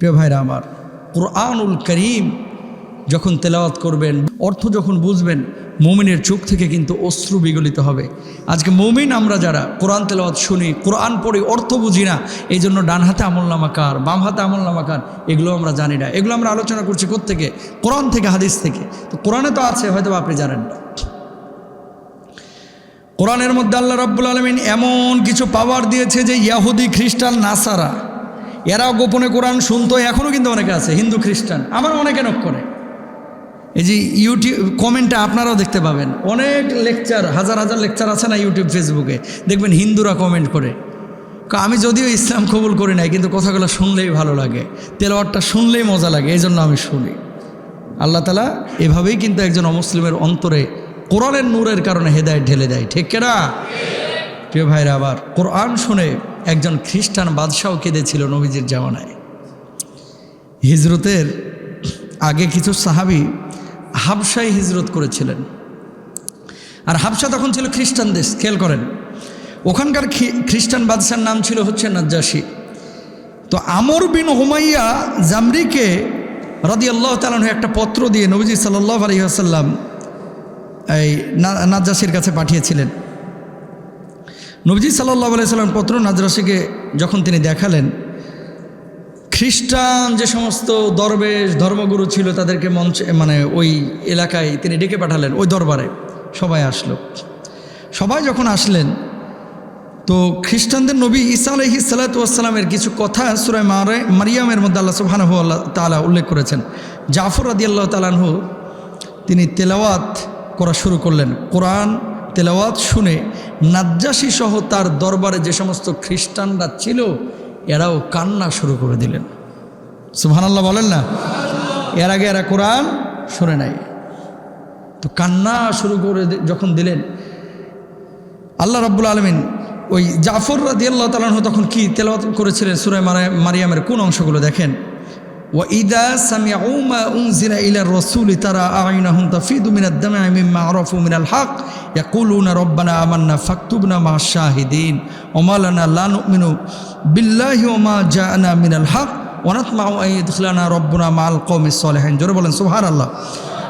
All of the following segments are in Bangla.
প্রিয় ভাইরা আমার, কোরআনুল করিম যখন তেলাওয়াত করবেন, অর্থ যখন বুঝবেন, মৌমিনের চোখ থেকে কিন্তু অশ্রু বিগলিত হবে। আজকে মৌমিন আমরা যারা, কোরআন তেলাওয়াত শুনি, কোরআন পড়ি, অর্থ বুঝি না এই জন্য ডান হাতে আমল নামাকার বাম হাতে আমল নামাকার এগুলো আমরা জানি না। এগুলো আমরা আলোচনা করছি থেকে কোরআন থেকে, হাদিস থেকে। তো কোরআনে তো আছে হয়তো আপনি জানেন না। কোরআনের মধ্যে আল্লাহ রাব্বুল আলমিন এমন কিছু পাওয়ার দিয়েছে যে ইয়াহুদি, খ্রিস্টান, নাসারা এরাও গোপনে কোরআন শুনতো এখনও কিন্তু অনেকে আছে, হিন্দু, খ্রিস্টান, আমার অনেকে নক করে। এই যে ইউটিউব কমেন্টে আপনারাও দেখতে পাবেন। অনেক লেকচার, হাজার হাজার লেকচার আছে না ইউটিউব, ফেসবুকে। দেখবেন হিন্দুরা কমেন্ট করে। আমি যদিও ইসলাম কবুল করি নাই, কিন্তু কথাগুলো শুনলেই ভালো লাগে। তেলাওয়ারটা শুনলেই মজা লাগে, এই জন্য আমি শুনি। আল্লাহ তালা এভাবেই কিন্তু একজন অমুসলিমের অন্তরে কোরআনের নূরের কারণে হেদায় ঢেলে দেয়, ঠিক কেনা? প্রিয় ভাইরা, আবার কোরআন শুনে একজন খ্রিস্টান বাদশাও কেঁদেছিল নবীজির জামানায়। হিজরতের আগে কিছু সাহাবি হাবসায় হিজরত করেছিলেন। আর হাবসা তখন ছিল খ্রিস্টান দেশ, খেয়াল করেন। ওখানকার খ্রিস্টান বাদশার নাম ছিল হচ্ছে নাজ্জাসী তো আমর বিন হুমাইয়া জামরিকে রাদি আল্লাহ তালন একটা পত্র দিয়ে নবীজি সাল্লাহ আলহিহাসাল্লাম এই নাজ্জাসীর কাছে পাঠিয়েছিলেন। নবীজি সাল্লাহ আলাইসাল্লাম পত্র নাজরাসিকে যখন তিনি দেখালেন, খ্রিস্টান যে সমস্ত দরবেশ, ধর্মগুরু ছিল তাদেরকে মঞ্চে মানে ওই এলাকায় তিনি ডেকে পাঠালেন, ওই দরবারে সবাই আসলো। সবাই যখন আসলেন, তো খ্রিস্টানদের নবী ঈসা আলহি সালাতামের কিছু কথা সুরায় মারে, মারিয়ামের মধ্যে আল্লাহ সুবহানাহু আল্লাহ তালা উল্লেখ করেছেন। জাফর আদি আল্লাহ তালানহু তিনি তেলাওয়াত করা শুরু করলেন। কোরআন তেলাওয়াত শুনে নাজ্জাসী সহ তার দরবারে যে সমস্ত খ্রিস্টানরা ছিল, এরাও কান্না শুরু করে দিলেন। সুবহানাল্লাহ বলেন না? এর আগে এরা কোরআন শুনে নাই। তো কান্না শুরু করে যখন দিলেন, আল্লাহ রাব্বুল আলমিন ওই জাফর রাদি আল্লাহ তালাহ তখন কি তেলাওয়াত করেছিলেন? সুরায় মারা- মারিয়ামের কোন অংশগুলো দেখেন? ওয়া ইদা সামিউ মা উনজিলা ইলা রাসূলি তারা আইনাহুম তাফিদু মিনাদ দাম'i মিম্মা আরাফু মিনাল হক ইয়াকুলুনা রব্বানা আমান্না ফাকতুবনা মা শাহিদিন ওমা লানা লা নুমিনু বিল্লাহি ওয়া মা জাআনা মিনাল হক ওয়া নাতমাউ আন ইয়াদখিলানা রব্বুনা মাআল কওমিস সলিহিন জোরে বলেন সুবহানাল্লাহ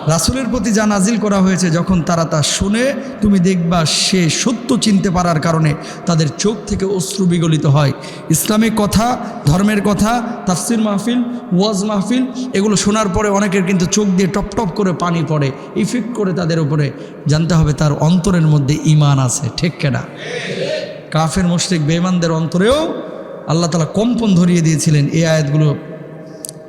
রাসুলের প্রতি যা নাজিল করা হয়েছে, যখন তারা তা শুনে, তুমি দেখবা সে সত্য চিনতে পারার কারণে তাদের চোখ থেকে অশ্রু বিগলিত হয়। ইসলামিক কথা, ধর্মের কথা, তাফসির মাহফিল, ওয়াজ মাহফিল, এগুলো শোনার পরে অনেকের কিন্তু চোখ দিয়ে টপ টপ করে পানি পড়ে, ইফেক্ট করে তাদের উপরে। জানতে হবে তার অন্তরের মধ্যে ইমান আছে, ঠিক কেনা কাফের, মুশরিক, বেঈমানদের অন্তরেও আল্লাহ তালা কম্পন ধরিয়ে দিয়েছিলেন এই আয়াতগুলো।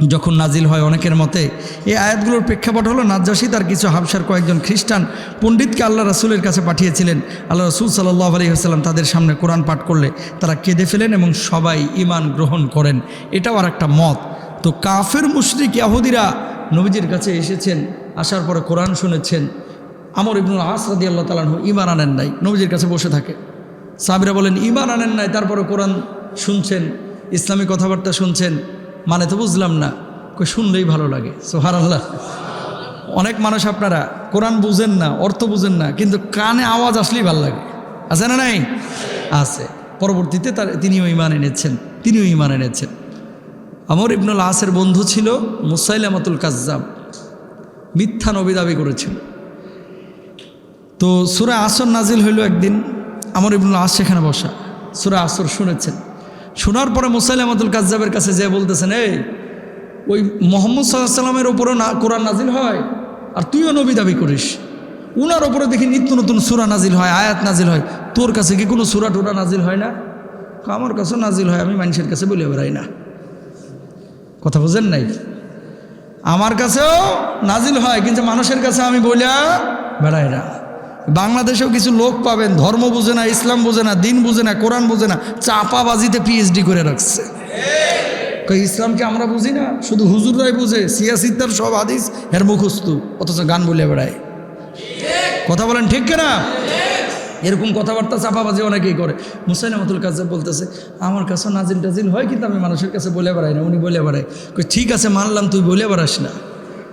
যখন নাজিল হয় অনেকের মতে, এই আয়াতগুলোর প্রেক্ষাপট হলো নাজ্জাসী তার কিছু হাবসার কয়েকজন খ্রিস্টান পণ্ডিতকে আল্লাহ রাসুলের কাছে পাঠিয়েছিলেন। আল্লাহ রসুল সাল্লাহ আলহিহাস্লাম তাদের সামনে কোরআন পাঠ করলে তারা কেঁদে ফেলেন এবং সবাই ইমান গ্রহণ করেন। এটাও আর একটা মত। তো কাফের, মুশরিক, ইয়াহুদিরা নবীজির কাছে এসেছেন, আসার পরে কোরআন শুনেছেন। আমর ইবনুল আসরাদি আল্লাহ তালাহু ইমান আনেন নাই, নবীজির কাছে বসে থাকে। সাবিরা বলেন ইমান আনেন নাই। তারপরে কোরআন শুনছেন, ইসলামী কথাবার্তা শুনছেন। মানে তো বুঝলাম না। কই শুনলেই ভালো লাগে সোহার আল্লাহ অনেক মানুষ আপনারা, কোরআন বুঝেন না, অর্থ বুঝেন না, কিন্তু কানে আওয়াজ আসলেই ভালো লাগে। আছে না নাই? আছে। পরবর্তীতে তার, তিনিও ইমান এনেছেন, তিনিও ইমান এনেছেন। আমর ইবনুল আসের বন্ধু ছিল মুসাইল মুসাইলামাতুল কাজ্জাব। মিথ্যা নবী দাবি করেছিল। তো সুরা আসর নাজিল হইল একদিন, আমার ইবনুল আস সেখানে বসা। সুরা আসর শুনেছেন। শোনার পরে মুসাইলামাতুল কাজ্জাবের কাছে যে বলতেছেন, এই, ওই মোহাম্মদ সাল্লাহ সাল্লামের ওপরও না, কোরআন নাজিল হয়? আর তুইও নবী দাবি করিস। উনার ওপরে দেখি নিত্য নতুন সুরা নাজিল হয়, আয়াত নাজিল হয়। তোর কাছে কি কোনো সুরা টুরা নাজিল হয় না? আমার কাছেও নাজিল হয়, আমি মানুষের কাছে বলে বেড়াই না। কথা বুঝেন নাই? আমার কাছেও নাজিল হয়, কিন্তু মানুষের কাছে আমি বলিয়া বেড়াই না। বাংলাদেশেও কিছু লোক পাবেন, ধর্ম বুঝে না, ইসলাম বুঝে না, দিন বুঝে না, কোরআন বুঝে না, চাপাবাজিতে পিএইচডি করে রাখছে। ইসলামকে আমরা বুঝি না? শুধু হুজুররাই বুঝে সিয়াসিদ্দার সব হাদিস এর মুখস্থ, অথচ গান বলে বেড়ায়। কথা বলেন ঠিক কিনা? এরকম কথাবার্তা চাপাবাজি অনেকেই করে। মুসাইনামতুল কাজে বলতেছে, আমার কাছে নাজিল টাজিল হয় কিন্তু আমি মানুষের কাছে বলে বেড়াই না। উনি বলে বেড়াই ঠিক আছে, মানলাম, তুই বলে বেড়াস না।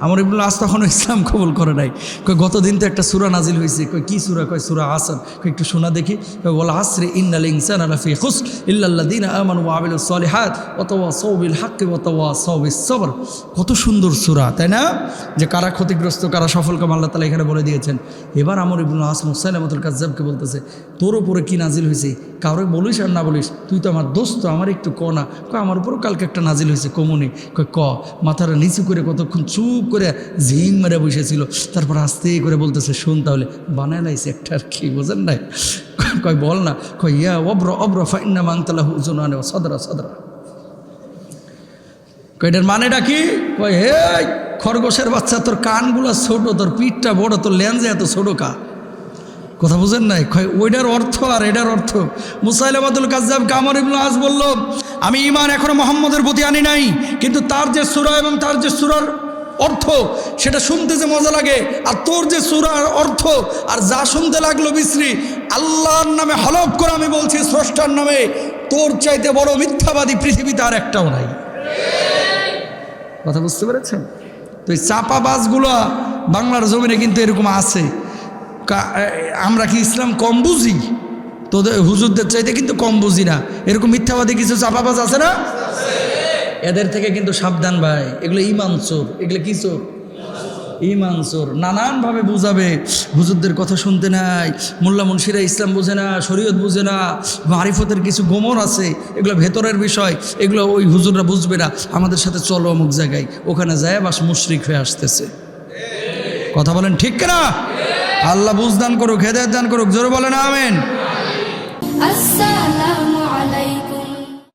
আমার ইবনুল আস তখনও ইসলাম কবুল করে নাই। কই গতদিন তো একটা সুরা নাজিল হয়েছে কই কি সুরা? কয়, সুরা আসান কই একটু শোনা দেখি। কই বল আসরে ইন্নাল ইনসান আলাফি খুস ইল্লাল্লাদিন আমানু ওয়া আমিলুস সলিহাত অতওয়া সৌবিল হাক্কি অতওয়া সৌবিস সবর। কত সুন্দর সুরা, তাই না? যে কারা ক্ষতিগ্রস্ত, কারা সফল কাম আল্লাহ তালা এখানে বলে দিয়েছেন। এবার আমর ইবনুল আস মুসাইলামতুল কাজ্জাবকে বলতেছে, তোর উপরে কি নাজিল হয়েছে কাউরে বলিস আর না বলিস, তুই তো আমার দোস্ত, আমার একটু ক না। ক, আমার উপরও কালকে একটা নাজিল হয়েছে, কমুনি। কয়, ক, মাথাটা নিচু করে কতক্ষণ চুপ করে ঝিম মেরে বসেছিল, তারপর আস্তে করে বলতেছে, শোন তাহলে, বানায় লাইছে একটা আর কি, বোঝেন নাই? কয়, বল না। কয়, ইয়া অব্র অব্র ফাইন্না মাংতালা হুজুনানে সদরা সদরা। কয়, এটার মানেটা কি? কয় হে খরগোশের বাচ্চা, তোর কানগুলো ছোট, তোর পিঠটা বড়, তোর লেন্সে এত ছোট কা? কথা বুঝেন নাই? ওইটার অর্থ আর এটার অর্থ। মুসাইলামাদুল কাজাব কামর ইবনু আজ বলল, আমি ইমান এখনও মোহাম্মদের প্রতি আনি নাই, কিন্তু তার যে সুরা এবং তার যে সুরার অর্থ, সেটা শুনতে যে মজা লাগে, আর তোর যে সুরার অর্থ, আর যা শুনতে লাগল বিশ্রী, আল্লাহর নামে হলফ করে আমি বলছি, স্রষ্টার নামে, তোর চাইতে বড় মিথ্যাবাদী পৃথিবীতে আর একটাও নাই। কথা বুঝতে পেরেছেন? তো এই চাপা বাসগুলো বাংলার জমিনে কিন্তু এরকম আছে। আমরা কি ইসলাম কম বুঝি? তোদের হুজুরদের চাইতে কিন্তু কম বুঝি না। এরকম মিথ্যাবাদী কিছু চাপাবাজ আছে না? এদের থেকে কিন্তু সাবধান ভাই। এগুলো ইমান চোর। এগুলো কি চোর? ইমান চোর। নানানভাবে বুঝাবে। হুজুরদের কথা শুনতে নাই। মোল্লা মুন্সিরা ইসলাম বুঝে না, শরীয়ত বুঝে না, মারিফতের কিছু গোমর আছে। এগুলো ভেতরের বিষয়। এগুলো ওই হুজুররা বুঝবে না। আমাদের সাথে চলো অমুক জায়গায়। ওখানে যায় বাস মুশরিক হয়ে আসতেছে। কথা বলেন ঠিক না আল্লাহ বুঝদান করুক হেদায়ত দান করুক জোরে বলেন আমেন। আসসালামু